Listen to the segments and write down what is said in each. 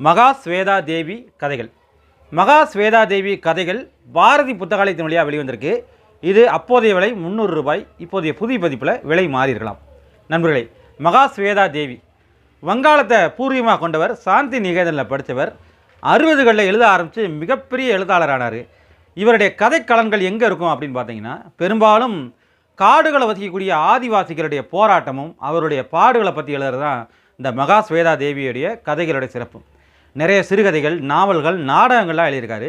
மகா ஸ்வேதா தேவி கதைகள். மகா ஸ்வேதா தேவி கதைகள் பாரதி புத்தகாலயத்தின் வழியாக வெளிவந்திருக்கு. இது அப்போதைய விலை முந்நூறு ரூபாய் இப்போதைய புதிய பதிப்பில் விலை மாறி இருக்கலாம் நண்பர்களே மகா ஸ்வேதா தேவி வங்காளத்தை பூர்வீகமாக கொண்டவர் சாந்தி நிகேதனில் படித்தவர் அறுபதுகளில் எழுத ஆரம்பித்து மிகப்பெரிய எழுத்தாளரானார் இவருடைய கதைக்களங்கள் எங்கே இருக்கும் அப்படின்னு பார்த்தீங்கன்னா பெரும்பாலும் காடுகளை வசிக்கக்கூடிய ஆதிவாசிகளுடைய போராட்டமும் அவருடைய பாடுகளை பற்றி எழுதுறது தான் இந்த மகா ஸ்வேதா தேவியுடைய கதைகளுடைய சிறப்பு. நிறைய சிறுகதைகள் நாவல்கள் நாடகங்கள்லாம் எழுதியிருக்காரு.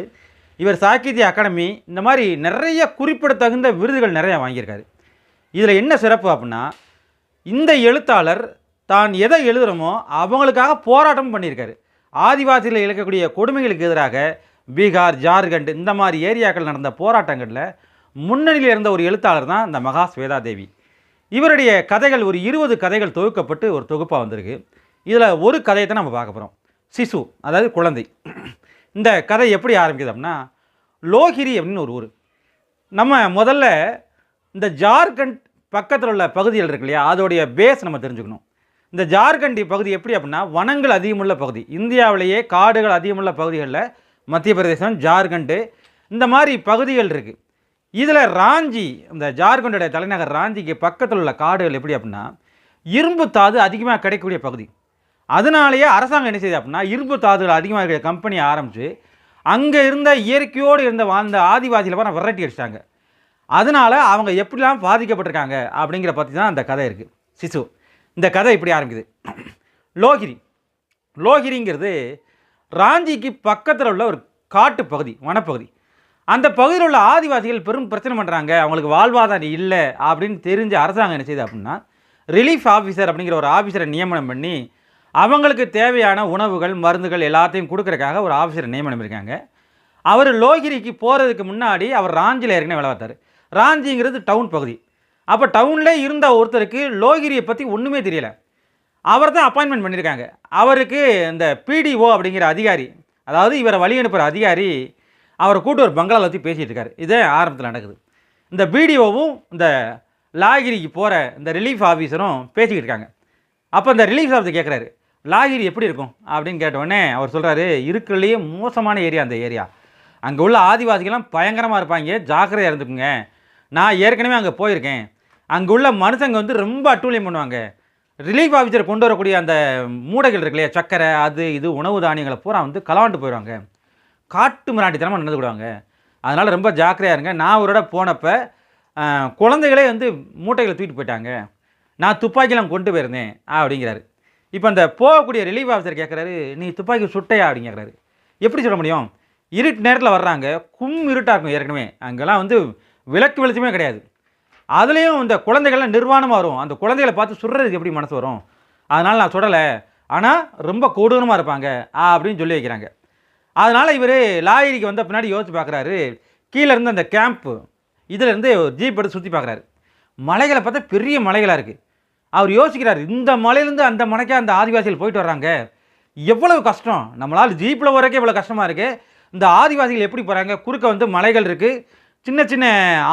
இவர் சாகித்ய அகாடமி இந்த மாதிரி நிறைய குறிப்பிடத்தகுந்த விருதுகள் நிறையா வாங்கியிருக்காரு. இதில் என்ன சிறப்பு அப்படின்னா இந்த எழுத்தாளர் தான் எதை எழுதுகிறோமோ அவங்களுக்காக போராட்டம் பண்ணியிருக்காரு. ஆதிவாசியில் இழக்கக்கூடிய கொடுமைகளுக்கு எதிராக பீகார் ஜார்க்கண்ட் இந்த மாதிரி ஏரியாக்கள் நடந்த போராட்டங்களில் முன்னணியில் இருந்த ஒரு எழுத்தாளர் தான் இந்த மகா ஸ்வேதா தேவி இவருடைய கதைகள் ஒரு இருபது கதைகள் தொகுக்கப்பட்டு ஒரு தொகுப்பாக வந்திருக்கு. இதில் ஒரு கதையை தான் நம்ம பார்க்க போகிறோம். சிசு அதாவது குழந்தை. இந்த கதை எப்படி ஆரம்பிக்குது அப்படின்னா லோகிரி அப்படின்னு ஒரு ஊர். நம்ம முதல்ல இந்த ஜார்க்கண்ட் பக்கத்தில் உள்ள பகுதிகள் இருக்கு இல்லையா அதோடைய பேஸ் நம்ம தெரிஞ்சுக்கணும். இந்த ஜார்க்கண்டி பகுதி எப்படி அப்படின்னா வனங்கள் அதிகமுள்ள பகுதி. இந்தியாவிலேயே காடுகள் அதிகமுள்ள பகுதிகளில் மத்திய பிரதேசம் ஜார்க்கண்டு இந்த மாதிரி பகுதிகள் இருக்குது இதில் ராஞ்சி இந்த ஜார்க்கண்டோடைய தலைநகர் ராஞ்சிக்கு பக்கத்தில் உள்ள காடுகள் எப்படி அப்படின்னா இரும்பு தாது அதிகமாக கிடைக்கக்கூடிய பகுதி. அதனாலேயே அரசாங்கம் என்ன செய்யுது அப்படின்னா இரும்பு தாதுகள் அதிகமாக இருக்கிற கம்பெனியை ஆரம்பித்து அங்கே இருந்த இயற்கையோடு இருந்த வாழ்ந்த ஆதிவாசியில் பூரா விரட்டி அடிச்சிட்டாங்க. அதனால் அவங்க எப்படிலாம் பாதிக்கப்பட்டிருக்காங்க அப்படிங்கிற பற்றி தான் அந்த கதை இருக்குது சிசு இந்த கதை இப்படி ஆரம்பிக்குது. லோகிரி லோகிரிங்கிறது ராஞ்சிக்கு பக்கத்தில் உள்ள ஒரு காட்டு பகுதி வனப்பகுதி. அந்த பகுதியில் உள்ள ஆதிவாசிகள் பெரும் பிரச்சனை பண்ணுறாங்க அவங்களுக்கு வாழ்வாதாரம் இல்லை அப்படின்னு தெரிஞ்ச அரசாங்கம் என்ன செய்யுது அப்படின்னா ரிலீஃப் ஆஃபீஸர் அப்படிங்கிற ஒரு ஆஃபீஸரை நியமனம் பண்ணி அவங்களுக்கு தேவையான உணவுகள் மருந்துகள் எல்லாத்தையும் கொடுக்குறக்காக ஒரு ஆஃபீஸரை நியமனம் இருக்காங்க அவர் லோகிரிக்கு போகிறதுக்கு முன்னாடி அவர் ராஞ்சியில் ஏற்கனவே வேலை பார்த்தார். ராஞ்சிங்கிறது டவுன் பகுதி. அப்போ டவுனில் இருந்த ஒருத்தருக்கு லோகிரியை பற்றி ஒன்றுமே தெரியல. அவர் தான் அப்பாயின்மெண்ட் பண்ணியிருக்காங்க. அவருக்கு இந்த பிடிஓ அப்படிங்கிற அதிகாரி அதாவது இவரை வழி அனுப்புகிற அதிகாரி அவரை கூட்டு ஒரு பங்களாவில் வச்சு பேசிகிட்டு இருக்காரு. இதே ஆரம்பத்தில் நடக்குது. இந்த பிடிஓவும் இந்த லாகிரிக்கு போகிற இந்த ரிலீஃப் ஆஃபீஸரும் பேசிக்கிட்டு இருக்காங்க. அப்போ இந்த ரிலீஃப் ஆஃபீஸர் கேட்குறாரு லாகிரி எப்படி இருக்கும் அப்படின்னு கேட்டோடனே அவர் சொல்கிறாரு இருக்கிறதுலேயே மோசமான ஏரியா அந்த ஏரியா. அங்கே உள்ள ஆதிவாசிகள்லாம் பயங்கரமாக இருப்பாங்க ஜாக்கிரதையாக இருந்துக்குங்க. நான் ஏற்கனவே அங்கே போயிருக்கேன். அங்கே உள்ள மனுஷங்க வந்து ரொம்ப அட்டூழியம் பண்ணுவாங்க. ரிலீஃப் ஆஃபீஸர் கொண்டு வரக்கூடிய அந்த மூடைகள் இருக்கு இல்லையா சக்கரை அது இது உணவு தானியங்களை பூரா வந்து கலவாண்டு போயிடுவாங்க. காட்டு மிராண்டித்தனமாக நடந்துக்கிடுவாங்க அதனால் ரொம்ப ஜாக்கிரதையாக இருங்க. நான் ஒரு இடம் போனப்போ குழந்தைகளே வந்து மூட்டைகளை தூக்கிட்டு போயிட்டாங்க. நான் துப்பாக்கிலாம் கொண்டு போயிருந்தேன் அப்படிங்கிறாரு. இப்போ அந்த போகக்கூடிய ரிலீஃப் ஆஃபீஸர் கேட்குறாரு நீ துப்பாக்கி சுட்டையா? அப்படின்னு கேட்குறாரு எப்படி சொல்ல முடியும்? இருட்டு நேரத்தில் வர்றாங்க கும் இருட்டாக இருக்கும் ஏற்கனவே. அங்கெல்லாம் வந்து விளக்கு வெளிச்சமே கிடையாது. அதுலேயும் இந்த குழந்தைகள்லாம் நிர்வாணமாக வரும். அந்த குழந்தைகளை பார்த்து சுடுறதுக்கு எப்படி மனசு வரும்? அதனால் நான் சுடலை. ஆனால் ரொம்ப கொடூரமாக இருப்பாங்க அப்படின்னு சொல்லி வைக்கிறாங்க. அதனால் இவர் லாயரிக்கு வந்த பின்னாடி யோசிச்சு பார்க்குறாரு கீழே இருந்து அந்த கேம்ப்பு இதிலேருந்து ஜீப் எடுத்து சுற்றி பார்க்குறாரு மலைகளை பார்த்தா பெரிய மலைகளாக இருக்குது அவர் யோசிக்கிறார் இந்த மலையிலேருந்து அந்த மலைக்கே அந்த ஆதிவாசிகள் போயிட்டு வர்றாங்க? எவ்வளவு கஷ்டம்? நம்மளால் ஜீப்பில் வரக்கே இவ்வளோ கஷ்டமாக இருக்குது இந்த ஆதிவாசிகள் எப்படி போகிறாங்க குறுக்க வந்து மலைகள் இருக்குது சின்ன சின்ன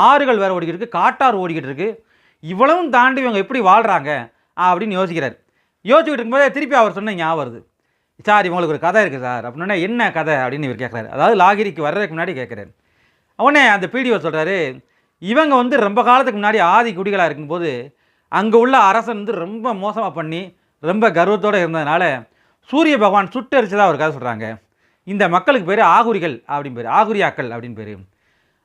ஆறுகள் வேறு ஓடிக்கிட்டு இருக்குது காட்டாறு ஓடிக்கிட்டு இருக்குது இவ்வளவும் தாண்டி இவங்க எப்படி வாழ்கிறாங்க அப்படின்னு யோசிக்கிறார். யோசிச்சுக்கிட்டு இருக்கும்போதே திருப்பி அவர் சொன்ன ஞாபகம் வருது. சார் இவங்களுக்கு ஒரு கதை இருக்குது சார். அப்படின்னா என்ன கதை? அப்படின்னு இவர் கேட்குறாரு அதாவது லாகிரிக்கு வர்றதுக்கு முன்னாடி கேட்குறாரு உடனே அந்த பிடிஓ சொல்கிறாரு இவங்க வந்து ரொம்ப காலத்துக்கு முன்னாடி ஆதி குடிகளாக இருக்கும்போது அங்கே உள்ள அரசன் வந்து ரொம்ப மோசமாக பண்ணி ரொம்ப கர்வத்தோடு இருந்ததுனால சூரிய பகவான் சுட்டரிச்சதாக ஒரு கதை சொல்கிறாங்க இந்த மக்களுக்கு பேர் ஆகுரிகள் அப்படின்னு பேர் ஆகுரியாக்கள் அப்படின்னு பேர்.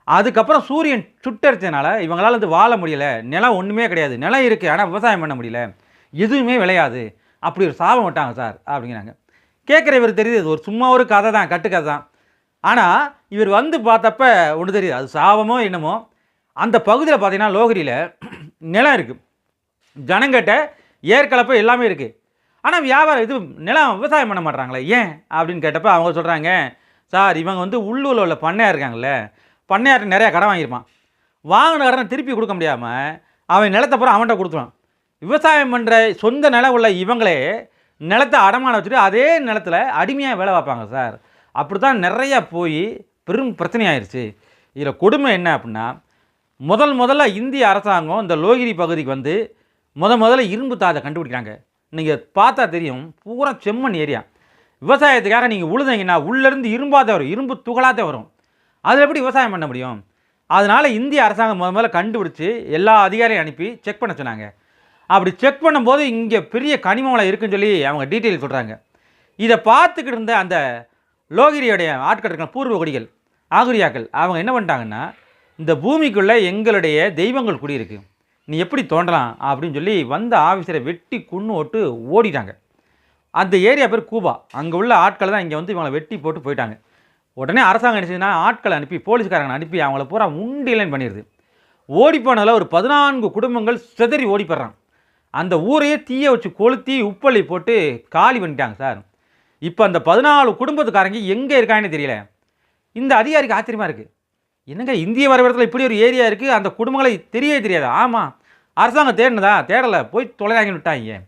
அதுக்கப்புறம் சூரியன் சுட்டரிச்சதுனால இவங்களால் வந்து வாழ முடியல. நிலம் ஒன்றுமே கிடையாது. நிலம் இருக்குது ஆனால் விவசாயம் பண்ண முடியல. எதுவுமே விளையாது. அப்படி ஒரு சாபம் விட்டாங்க சார் அப்படிங்கிறாங்க. கேட்குற இவர் தெரியுது இது ஒரு சும்மா ஒரு கதை தான் கட்டுக்கதை தான். ஆனால் இவர் வந்து பார்த்தப்ப ஒன்று தெரியுது அது சாபமோ என்னமோ அந்த பகுதியில் பார்த்தீங்கன்னா லோகரியில் நிலம் இருக்குது ஜனங்கிட்ட ஏற்கலப்பு எல்லாமே இருக்குது ஆனால் வியாபாரம் இது நிலம் விவசாயம் பண்ண மாட்றாங்களே ஏன்? அப்படின்னு கேட்டப்போ அவங்க சொல்கிறாங்க சார் இவங்க வந்து உள்ளூரில் உள்ள பண்ணையார் இருக்காங்கல்ல பண்ணையார்ட்ட நிறையா கடன் வாங்கியிருப்பான். வாங்கின கடனை திருப்பி கொடுக்க முடியாமல் அவன் நிலத்தை பூரா அவன்கிட்ட கொடுத்துருவான். விவசாயம் பண்ணுற சொந்த நிலம் உள்ள இவங்களே நிலத்தை அடமான வச்சுட்டு அதே நிலத்துல அடிமையாக வேலை பார்ப்பாங்க சார். அப்படி தான் நிறையா போய் பெரும் பிரச்சனையாயிருச்சு. இதில் கொடுமை என்ன அப்படின்னா முதல் முதல்ல இந்திய அரசாங்கம் இந்த லோகிரி பகுதிக்கு வந்து முத முதல்ல இரும்பு தாதை கண்டுபிடிக்கிறாங்க. நீங்கள் பார்த்தா தெரியும் பூரா செம்மண் ஏரியா. விவசாயத்துக்காக நீங்கள் உழுதீங்கன்னா உள்ளேருந்து இரும்பாத வரும் இரும்பு துகளாத்தே வரும். அதில் எப்படி விவசாயம் பண்ண முடியும்? அதனால் இந்திய அரசாங்கம் முத முதல்ல கண்டுபிடிச்சி எல்லா அதிகாரியும் அனுப்பி செக் பண்ண சொன்னாங்க. அப்படி செக் பண்ணும்போது இங்கே பெரிய கனிம வளம் இருக்குன்னு சொல்லி அவங்க டீட்டெயில் சொல்கிறாங்க இதை பார்த்துக்கிட்டு இருந்த அந்த லோகிரியோடைய ஆட்கள் இருக்கிற பூர்வ குடிகள் ஆகுரியாக்கள் அவங்க என்ன பண்ணிட்டாங்கன்னா இந்த பூமிக்குள்ளே எங்களுடைய தெய்வங்கள் குடியிருக்கு. நீ எப்படி தோன்றலாம் அப்படின்னு சொல்லி வந்த ஆஃபீஸரை வெட்டி குன்னு ஓட்டு ஓடிட்டாங்க. அந்த ஏரியா பேர் கூபா. அங்கே உள்ள ஆட்களை தான் இங்கே வந்து இவங்களை வெட்டி போட்டு போயிட்டாங்க. உடனே அரசாங்கம் என்ன ஆட்களை அனுப்பி போலீஸ்காரங்களை அனுப்பி அவங்கள பூரா உண்டிலைன் பண்ணிடுது. ஓடி போனதில் ஒரு பதினான்கு குடும்பங்கள் சிதறி ஓடி போடுறான் அந்த ஊரையே தீய வச்சு கொளுத்தி உப்பள்ளி போட்டு காலி பண்ணிட்டாங்க சார். இப்போ அந்த பதினாலு குடும்பத்துக்காரங்க எங்கே இருக்காங்கன்னு தெரியல. இந்த அதிகாரிக்கு ஆச்சரியமாக இருக்குது என்னங்க இந்திய வரைபடத்தில் இப்படி ஒரு ஏரியா இருக்குது அந்த குடும்பங்களை தெரியவே தெரியாது. ஆமாம் அரசாங்கம் தேடினதா? தேடலை. போய் தொலைதாங்கி விட்டாங்க.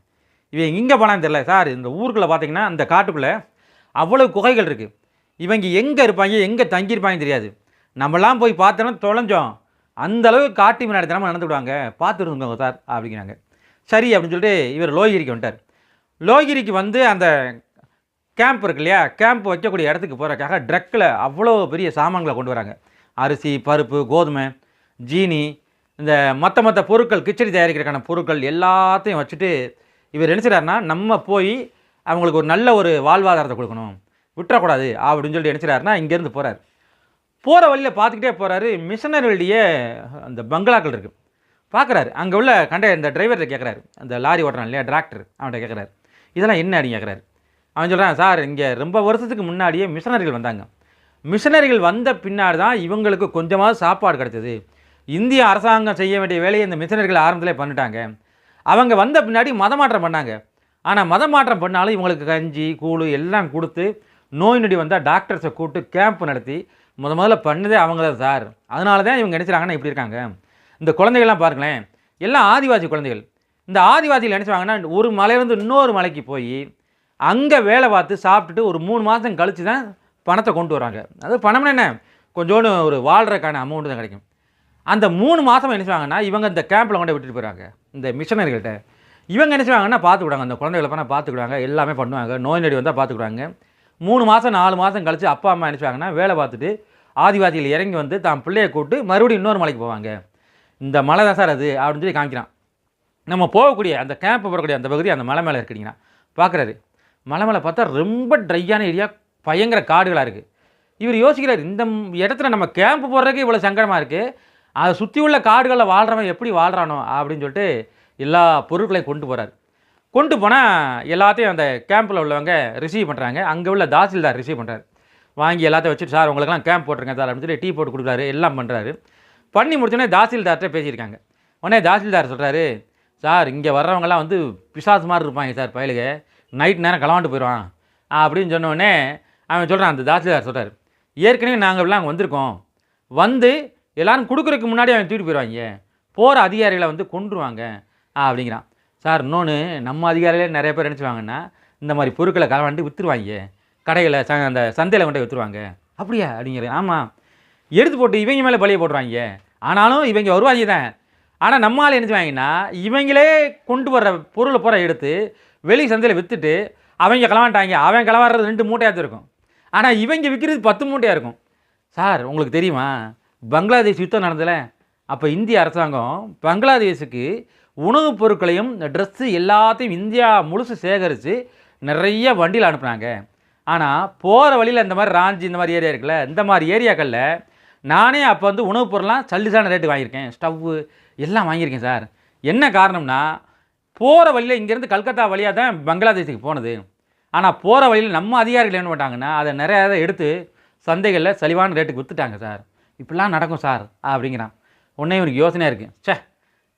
இவன் எங்கே போனான்னு தெரியல. சார் இந்த ஊருக்குள்ளே பார்த்தீங்கன்னா அந்த காட்டுக்குள்ளே அவ்வளோ குகைகள் இருக்குது இவங்க எங்கே இருப்பாங்க? எங்கே தங்கியிருப்பாங்கன்னு தெரியாது. நம்மலாம் போய் பார்த்தோன்னா தொலைஞ்சோம். அந்த அளவுக்கு காட்டு முன்னாடி தினமும் நடந்துவிடுவாங்க பார்த்துருந்தோங்க சார் அப்படிங்கிறாங்க. சரி அப்படின்னு சொல்லிட்டு இவர் லோகிரிக்கு வந்துட்டார். லோகிரிக்கு வந்து அந்த கேம்ப் இருக்கு இல்லையா? கேம்ப் வைக்கக்கூடிய இடத்துக்கு போகிறக்காக ட்ரக்கில் அவ்வளோ பெரிய சாமான்களை கொண்டு வராங்க. அரிசி பருப்பு கோதுமை ஜீனி இந்த மற்ற மற்ற பொருட்கள் கிச்சடி தயாரிக்கிறதுக்கான பொருட்கள் எல்லாத்தையும் வச்சுட்டு இவர் என்ன நம்ம போய் அவங்களுக்கு ஒரு நல்ல ஒரு வாழ்வாதாரத்தை கொடுக்கணும். விட்டுறக்கூடாது அப்படின்னு சொல்லிட்டு என்ன இங்கேருந்து போகிறார் போகிற வழியில் பார்த்துக்கிட்டே போகிறாரு மிஷனரியுடைய அந்த பங்களாக்கள் இருக்குது பார்க்குறாரு. அங்கே உள்ள கண்ட இந்த டிரைவர்கிட்ட கேட்குறாரு அந்த லாரி ஓட்டுறான் இல்லையா டிராக்டர் அவன்கிட்ட கேட்குறாரு இதெல்லாம் என்ன? அப்படின்னு கேட்குறாரு அவன் சொல்கிறான் சார் இங்கே ரொம்ப வருஷத்துக்கு முன்னாடியே மிஷனரிகள் வந்தாங்க. மிஷனரிகள் வந்த பின்னாடி தான் இவங்களுக்கு கொஞ்சமாவது சாப்பாடு கிடச்சிது. இந்திய அரசாங்கம் செய்ய வேண்டிய வேலையை இந்த மிஷினர்கள் ஆரம்பத்திலே பண்ணிட்டாங்க. அவங்க வந்த பின்னாடி மதமாற்றம் பண்ணாங்க. ஆனால் மதமாற்றம் பண்ணாலும் இவங்களுக்கு கஞ்சி கூழு எல்லாம் கொடுத்து நோய் நொடி வந்தால் டாக்டர்ஸை கூப்பிட்டு கேம்ப் நடத்தி முத முதல்ல பண்ணதே அவங்க தான் சார். அதனால தான் இவங்க நினச்சிறாங்கன்னா இப்படி இருக்காங்க. இந்த குழந்தைகள்லாம் பாருங்களேன் எல்லாம் ஆதிவாசி குழந்தைகள். இந்த ஆதிவாசிகள் நினச்சிவாங்கன்னா ஒரு மலையிலேருந்து இன்னொரு மலைக்கு போய் அங்கே வேலை பார்த்து சாப்பிட்டுட்டு ஒரு மூணு மாதம் கழித்து தான் பணத்தை கொண்டு வராங்க அது பணம்னா என்ன? கொஞ்சோண்டு ஒரு வாழ்கிறக்கான அமௌண்ட்டு தான் கிடைக்கும். அந்த மூணு மாதம் என்ன செய்வாங்கன்னா இவங்க இந்த கேம்பில் கொண்டு விட்டுட்டு போயிடுறாங்க. இந்த மிஷனரிகள்கிட்ட இவங்க என்ன செய்வாங்கன்னா பார்த்துக்கிடுவாங்க அந்த குழந்தைகளை பண்ணால் பார்த்துக்கிடுவாங்க எல்லாமே பண்ணுவாங்க. நோய் நொடி வந்தால் பார்த்துக்கிடுவாங்க மூணு மாதம் நாலு மாதம் கழித்து அப்பா அம்மா என்ன செய்வாங்கன்னா வேலை பார்த்துட்டு ஆதிவாசிகள் இறங்கி வந்து தான் பிள்ளையை கூப்பிட்டு மறுபடியும் இன்னொரு மலைக்கு போவாங்க. இந்த மலை தான் சார் அது அப்படின்னு சொல்லி காமிக்கிறான். நம்ம போகக்கூடிய அந்த கேம்ப் போகக்கூடிய அந்த பகுதி அந்த மலை மேலே இருக்கிறீங்கன்னா பார்க்குறாரு. மலை மேலே பார்த்தா ரொம்ப ட்ரையான ஏரியா பயங்கர காடுகளாக இருக்குது இவர் யோசிக்கிறார் இந்த இடத்துல நம்ம கேம்ப் போடுறதுக்கு இவ்வளோ சங்கடமாக இருக்குது அதை சுற்றி உள்ள காடுகளில் வாழ்கிறவன் எப்படி வாழ்கிறானோ அப்படின்னு சொல்லிட்டு எல்லா பொருட்களையும் கொண்டு போகிறார் கொண்டு போனால் எல்லாத்தையும் அந்த கேம்பில் உள்ளவங்க ரிசீவ் பண்ணுறாங்க அங்கே உள்ள தாசில்தார் ரிசீவ் பண்ணுறாரு வாங்கி எல்லாத்தையும் வச்சுட்டு சார் உங்களுக்கெல்லாம் கேம்ப் போட்டிருக்கேன் சார் அப்படின்னு சொல்லி டீ போட்டு கொடுக்குறாரு. எல்லாம் பண்ணுறாரு பண்ணி முடிச்சோடனே தாசில்தார்கிட்ட பேசியிருக்காங்க. உடனே தாசில்தார் சொல்கிறாரு சார் இங்கே வர்றவங்கலாம் வந்து பிசாசு மாதிரி இருப்பாங்க சார் பயலுக. நைட் நேரம் கலவாண்டு போயிடுவான் அப்படின்னு சொன்னோடனே அவன் சொல்கிறான் அந்த தாசில்தார் சொல்கிறார் ஏற்கனவே நாங்கள் இப்படிலாம் அங்கே வந்திருக்கோம். வந்து எல்லாரும் கொடுக்குறதுக்கு முன்னாடி அவன் தூக்கிட்டு போயிடுவாங்க போகிற அதிகாரிகளை வந்து கொண்டுருவாங்க அப்படிங்கிறான். சார் இன்னொன்று நம்ம அதிகாரிகளே நிறைய பேர் நினச்சிவாங்கன்னா இந்த மாதிரி பொருட்களை கலவாண்டு விற்றுருவாங்க கடைகளை ச அந்த சந்தையில் கொண்டு விற்றுருவாங்க அப்படியா? அப்படிங்கிற ஆமாம் எடுத்து போட்டு இவங்க மேலே பலியை போட்டுருவாங்க. ஆனாலும் இவங்க வருவாங்க தான். ஆனால் நம்மளால் என்ன செய்வாங்கன்னா இவங்களே கொண்டு வர்ற பொருளை பூரா எடுத்து வெளி சந்தையில் விற்றுட்டு அவங்க கிளவாண்டாங்க அவன் கிளவாடுறது ரெண்டு மூட்டையாக இருக்கும். ஆனால் இவங்க விற்கிறது பத்து மூட்டையாக இருக்கும். சார் உங்களுக்கு தெரியுமா? பங்களாதேஷ் யுத்தம் நடந்தல அப்போ இந்திய அரசாங்கம் பங்களாதேஷுக்கு உணவுப் பொருட்களையும் ட்ரெஸ்ஸு எல்லாத்தையும் இந்தியா முழுசு சேகரித்து நிறைய வண்டியில் அனுப்புனாங்க. ஆனால் போகிற வழியில் இந்த மாதிரி ராஞ்சி இந்த மாதிரி ஏரியா இருக்குல்ல இந்த மாதிரி ஏரியாக்களில் நானே அப்போ வந்து உணவுப் பொருள்லாம் சல்லிசான ரேட்டு வாங்கியிருக்கேன். ஸ்டவ்வு எல்லாம் வாங்கியிருக்கேன் சார். என்ன காரணம்னா போகிற வழியில் இங்கேருந்து கல்கத்தா வழியாக தான் பங்களாதேஷுக்கு போனது. ஆனால் போகிற வழியில் நம்ம அதிகாரிகள் என்ன பண்ணிட்டாங்கன்னா அதை நிறையா இதை எடுத்து சந்தைகளில் சலிவான ரேட்டுக்கு விற்றுட்டாங்க சார். இப்படிலாம் நடக்கும் சார் அப்படிங்கிறான். உடனே இவனுக்கு யோசனையாக இருக்குது ச்சே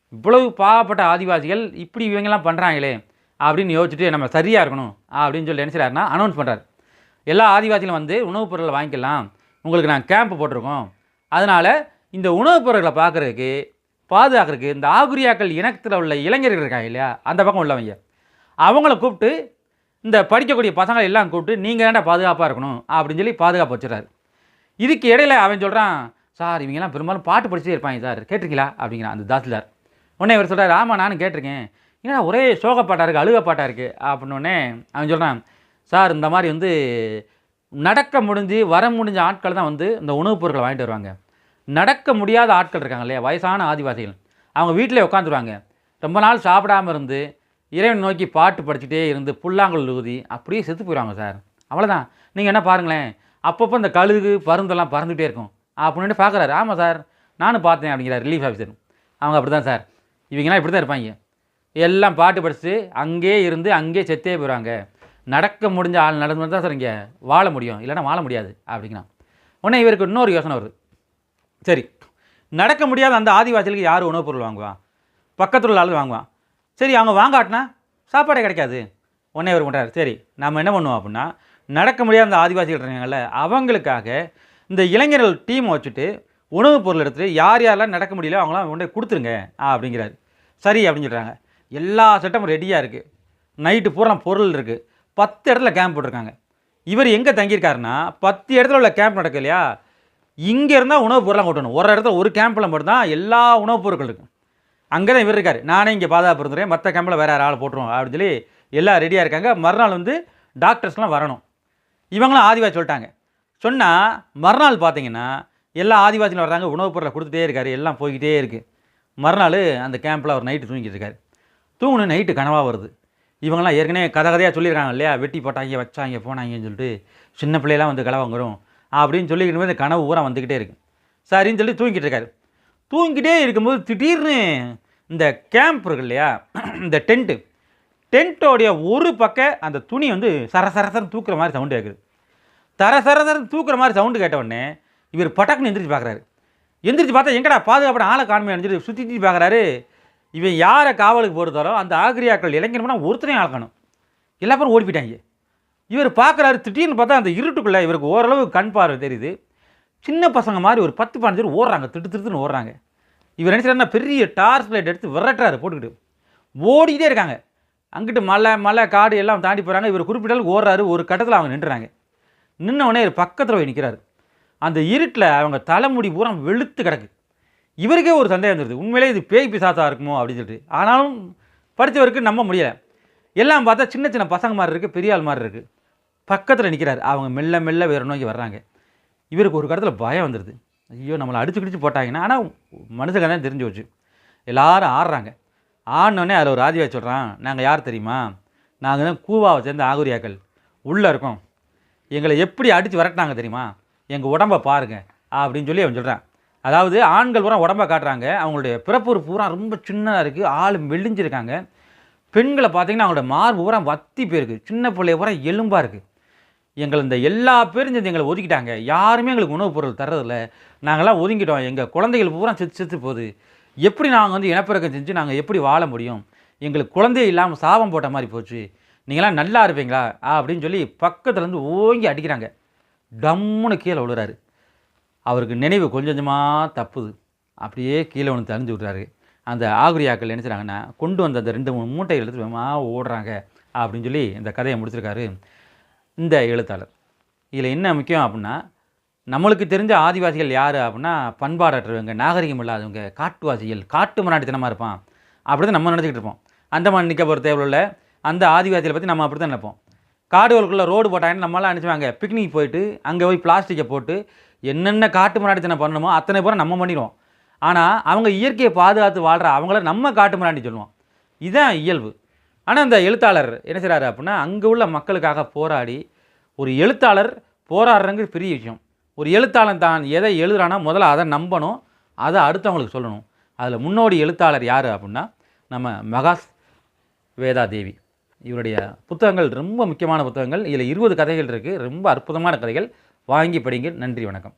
இவ்வளவு பாவப்பட்ட ஆதிவாசிகள் இப்படி இவங்கெல்லாம் பண்ணுறாங்களே அப்படின்னு யோசிச்சுட்டு நம்ம சரியாக இருக்கணும் அப்படின்னு சொல்லி என்ன அனௌன்ஸ் பண்ணுறாரு எல்லா ஆதிவாசிகளும் வந்து உணவுப் பொருட்களை வாங்கிக்கலாம். உங்களுக்கு நான் கேம்ப் போட்டிருக்கோம். அதனால் இந்த உணவுப் பொருட்களை பார்க்குறதுக்கு பாதுகாக்கிறதுக்கு இந்த ஆகுரியாக்கள் இனத்தில் உள்ள இளைஞர்கள் இருக்காங்க இல்லையா அந்த பக்கம் உள்ளவங்க. அவங்கள கூப்பிட்டு இந்த படிக்கக்கூடிய பசங்களை எல்லாம் கூப்பிட்டு நீங்கள் ஏன்டா பாதுகாப்பாக இருக்கணும் அப்படின்னு சொல்லி பாதுகாப்பு வச்சுறாரு இதுக்கு இடையில அவன் சொல்கிறான் சார் இவங்கெல்லாம் பெரும்பாலும் பாட்டு படிச்சுட்டே இருப்பாங்க சார். கேட்டிருக்கீங்களா? அப்படிங்கிறான் அந்த தாசில்தார். உடனே இவர் சொல்கிறார் ஆமாம் நானும் கேட்டிருக்கேன். ஏன்னா ஒரே சோகப்பாட்டாக இருக்குது அழுகப்பாட்டாக இருக்குது அப்படின்னோடனே அவன் சொல்கிறான் சார் இந்த மாதிரி வந்து நடக்க முடிஞ்சு வர முடிஞ்ச ஆட்கள் தான் வந்து இந்த உணவுப் பொருட்களை வாங்கிட்டு வருவாங்க. நடக்க முடியாத ஆட்கள் இருக்காங்க இல்லையா? வயசான ஆதிவாசிகள். அவங்க வீட்டிலே உட்காந்துருவாங்க. ரொம்ப நாள் சாப்பிடாம இருந்து இறைவன் நோக்கி பாட்டு படிச்சுட்டே இருந்து புல்லாங்குழல் ஊதி அப்படியே செத்து போயிடுவாங்க சார். அவ்வளோதான் நீங்கள் என்ன பாருங்களேன் அப்பப்போ இந்த கழுகு பருந்தெல்லாம் பறந்துகிட்டே இருக்கும். அப்படின்னு பார்க்குறாரு ஆமாம் சார் நானும் பார்த்தேன் அப்படிங்கிறார் ரிலீஃப் ஆஃபீஸர் அவங்க அப்படி தான் சார். இவங்கெல்லாம் இப்படி தான் இருப்பாங்க. எல்லாம் பாட்டு படிச்சுட்டு அங்கேயே இருந்து அங்கேயே செத்தே போயிடுவாங்க. நடக்க முடிஞ்ச ஆள் நடந்து தான் சார் இங்கே வாழ முடியும். இல்லைன்னா வாழ முடியாது அப்படிங்கிறான். உடனே இவருக்கு இன்னொரு யோசனை வருது. சரி நடக்க முடியாத அந்த ஆதிவாசிகளுக்கு யார் உணவுப் பொருள் வாங்குவான் பக்கத்தில் உள்ள ஆள் வாங்குவான் சரி அவங்க வாங்காட்டினா சாப்பாடே கிடைக்காது. உடனே இவர் பண்ணுறாரு சரி நம்ம என்ன பண்ணுவோம் அப்படின்னா நடக்க முடியாத அந்த ஆதிவாசிகள் இருக்காங்கல்ல அவங்களுக்காக இந்த இளைஞர்கள் டீம் வச்சுட்டு உணவுப் பொருள் எடுத்துட்டு யார் யாரெல்லாம் நடக்க முடியல அவங்களாம் கொண்டு கொடுத்துருங்க அப்படிங்கிறாரு. சரி அப்படின்னு சொல்கிறாங்க எல்லா செட்டமும் ரெடியாக இருக்குது நைட்டு பூரா பொருள் இருக்குது பத்து இடத்துல கேம்ப் போட்டிருக்காங்க. இவர் எங்கே தங்கியிருக்காருன்னா பத்து இடத்துல உள்ள கேம்ப் நடக்கு இல்லையா? இங்கே இருந்தால் உணவுப் பொருளாக கொட்டணும் ஒரு இடத்துல ஒரு கேம்பில் மட்டும்தான் எல்லா உணவுப் பொருட்கள் இருக்கும். அங்கே தான் இவர் இருக்கார். நானே இங்கே பாதுகாப்பு இருந்துறேன் மற்ற கேம்பில் வேறு யார் ஆள் போட்டுருவோம் அப்படின்னு சொல்லி எல்லாம் ரெடியாக இருக்காங்க. மறுநாள் வந்து டாக்டர்ஸ்லாம் வரணும். இவங்களும் ஆதிவாசி சொல்லிட்டாங்க. சொன்னால் மறுநாள் பார்த்தீங்கன்னா எல்லா ஆதிவாசிகளும் வர்றாங்க உணவுப் பொருளை கொடுத்துட்டே இருக்காரு எல்லாம் போய்கிட்டே இருக்குது மறுநாள் அந்த கேம்பில் அவர் நைட்டு தூங்கிட்டு இருக்காரு. தூங்கணும் நைட்டு கனவாக வருது. இவங்கெல்லாம் ஏற்கனவே கதை கதையாக சொல்லியிருக்காங்க இல்லையா? வெட்டி போட்டாங்க வச்சாங்க போனாங்கன்னு சொல்லிட்டு சின்ன பிள்ளையெல்லாம் வந்து கலவை வரும் அப்படின்னு சொல்லிக்கிட்டு போது இந்த கனவு ஊரா வந்துக்கிட்டே இருக்கு. சரின்னு சொல்லி தூங்கிட்டு இருக்காரு. தூங்கிட்டே இருக்கும்போது திடீர்னு இந்த கேம்ப் இருக்கு இல்லையா? இந்த டென்ட்டு டென்ட்டோடைய ஒரு பக்க அந்த துணி வந்து சரசரசரம் தூக்குற மாதிரி சவுண்டு கேட்குது தர தூக்குற மாதிரி சவுண்டு கேட்ட உடனே இவர் பட்டக்குன்னு எந்திரிச்சு பார்க்குறாரு எந்திரிச்சு பார்த்தா எங்கடா பாதுகாப்பான ஆளை காண்மை சொல்லி சுற்றி பார்க்குறாரு இவன் யாரை காவலுக்கு போகிறதாரோ அந்த ஆகிரியாக்கள் இளைஞர்னா ஒருத்தரையும் ஆளக்கணும் எல்லா பேரும் ஓடி போயிட்டாங்க. இவர் பார்க்குறாரு திடீர்னு பார்த்தா அந்த இருட்டுக்குள்ளே இவருக்கு ஓரளவு கண் பார்வை தெரியுது. சின்ன பசங்க மாதிரி ஒரு பத்து பதினஞ்சு பேர் ஓடுறாங்க திட்டு திருத்துன்னு ஓடுறாங்க. இவர் நினச்சிட்டாருன்னா பெரிய டார்ச் லைட் எடுத்து விரட்டுறாரு போட்டுக்கிட்டு. ஓடிக்கிட்டே இருக்காங்க. அங்கிட்டு மலை மலை காடு எல்லாம் தாண்டி போகிறாங்க இவர் குறிப்பிட்ட அளவுக்கு ஓடுறாரு ஒரு கட்டத்தில் அவங்க நின்றுறாங்க. நின்ன இவர் பக்கத்தில் போய் நிற்கிறாரு அந்த இருட்டில் அவங்க தலைமுடி பூரா வெளுத்து கிடக்கு. இவருக்கே ஒரு சந்தேகம் வந்துடுது உண்மையிலே இது பேய் பிசாசா இருக்குமோ அப்படின்னு சொல்லிட்டு. ஆனாலும் படித்தவருக்கு நம்ப முடியலை. எல்லாம் பார்த்தா சின்ன சின்ன பசங்க மாதிரி இருக்குது பெரிய ஆள் மாதிரி இருக்குது பக்கத்தில் நிற்கிறாரு அவங்க மெல்ல மெல்ல வேறு நோக்கி வர்றாங்க. இவருக்கு ஒரு கடத்தில் பயம் வந்துடுது ஐயோ நம்மளை அடிச்சு கிடிச்சு போட்டாங்கன்னா ஆனால் மனுஷங்க தான் தெரிஞ்சு வச்சு எல்லோரும் ஆடுறாங்க ஆடினோடனே அதில் ஒரு ஆதிவாய் சொல்கிறான் நாங்கள் யார் தெரியுமா? நாங்கள் தான் கூவாவை சேர்ந்த ஆகுரியாக்கள். உள்ளே இருக்கோம். எங்களை எப்படி அடித்து விரட்டினாங்க தெரியுமா? எங்கள் உடம்பை பாருங்க அப்படின்னு சொல்லி அவன் சொல்கிறான். அதாவது ஆண்கள் பூரா உடம்பை காட்டுறாங்க. அவங்களுடைய பிறப்பு பூரா ரொம்ப சின்னதாக இருக்குது. ஆள் மெலிஞ்சிருக்காங்க. பெண்களை பார்த்தீங்கன்னா அவங்களோட மார்பு பூரா வத்தி போயிருக்கு. சின்ன பிள்ளைய பூரா எலும்பாக இருக்குது எங்களை இந்த எல்லா பேரும் சேர்ந்து எங்களை ஒதுக்கிட்டாங்க. யாருமே எங்களுக்கு உணவுப் பொருள் தர்றதில்ல. நாங்களாம் ஒதுங்கிட்டோம். எங்கள் குழந்தைகள் பூரா செத்து செத்து போகுது. எப்படி நாங்கள் வந்து இனப்பெருக்கம் செஞ்சு நாங்கள் எப்படி வாழ முடியும்? எங்களுக்கு குழந்தையே இல்லாமல் சாபம் போட்ட மாதிரி போச்சு. நீங்களாம் நல்லா இருப்பீங்களா? அப்படின்னு சொல்லி பக்கத்துலேருந்து ஓங்கி அடிக்கிறாங்க. டம்முன்னு கீழே விழுறாரு. அவருக்கு நினைவு கொஞ்சம் கொஞ்சமாக தப்புது. அப்படியே கீழே ஒன்று தெரிஞ்சு விட்றாரு. அந்த ஆகுரியாக்கள் என்ன கொண்டு வந்த அந்த ரெண்டு மூணு மூட்டை எடுத்து வேகமாக ஓடுறாங்க அப்படின்னு சொல்லி இந்த கதையை முடிச்சிருக்காரு இந்த எழுத்தாளர். இதில் என்ன முக்கியம் அப்படின்னா நம்மளுக்கு தெரிஞ்ச ஆதிவாசிகள் யார் அப்படின்னா பண்பாடற்றவங்க நாகரிகம் இல்லாதவங்க காட்டுவாசிகள் காட்டு மராட்டித்தனமாக இருப்பான். அப்படி தான் நம்ம நினச்சிக்கிட்டு இருப்போம். அந்தமான் போகிற தேவையில் அந்த ஆதிவாசிகளை பற்றி நம்ம அப்படி தான் நினைப்போம். காடுகளுக்குள்ளே ரோடு போட்டாங்கன்னு நம்மளாம் நினச்சிவாங்க பிக்னிக் போயிட்டு அங்கே போய் பிளாஸ்டிக்கை போட்டு என்னென்ன காட்டு மராட்டித்தனம் பண்ணணுமோ அத்தனை பேரும் நம்ம பண்ணிடுவோம். ஆனால் அவங்க இயற்கையை பாதுகாத்து வாழ்கிற அவங்கள நம்ம காட்டு மராட்டி சொல்லுவோம். இதுதான் இயல்பு. ஆனால் அந்த எழுத்தாளர் என்ன செய்கிறாரு அப்படின்னா அங்கே உள்ள மக்களுக்காக போராடி ஒரு எழுத்தாளர் போராடுறங்கிறது பெரிய விஷயம். ஒரு எழுத்தாளன் தான் எதை எழுதுறானோ முதல்ல அதை நம்பணும் அதை அடுத்தவங்களுக்கு சொல்லணும். அதில் முன்னோடி எழுத்தாளர் யார் அப்படின்னா நம்ம மகாஸ் வேதா தேவி இவருடைய புத்தகங்கள் ரொம்ப முக்கியமான புத்தகங்கள். இதில் இருபது கதைகள் இருக்குது ரொம்ப அற்புதமான கதைகள். வாங்கி படிங்க. நன்றி வணக்கம்.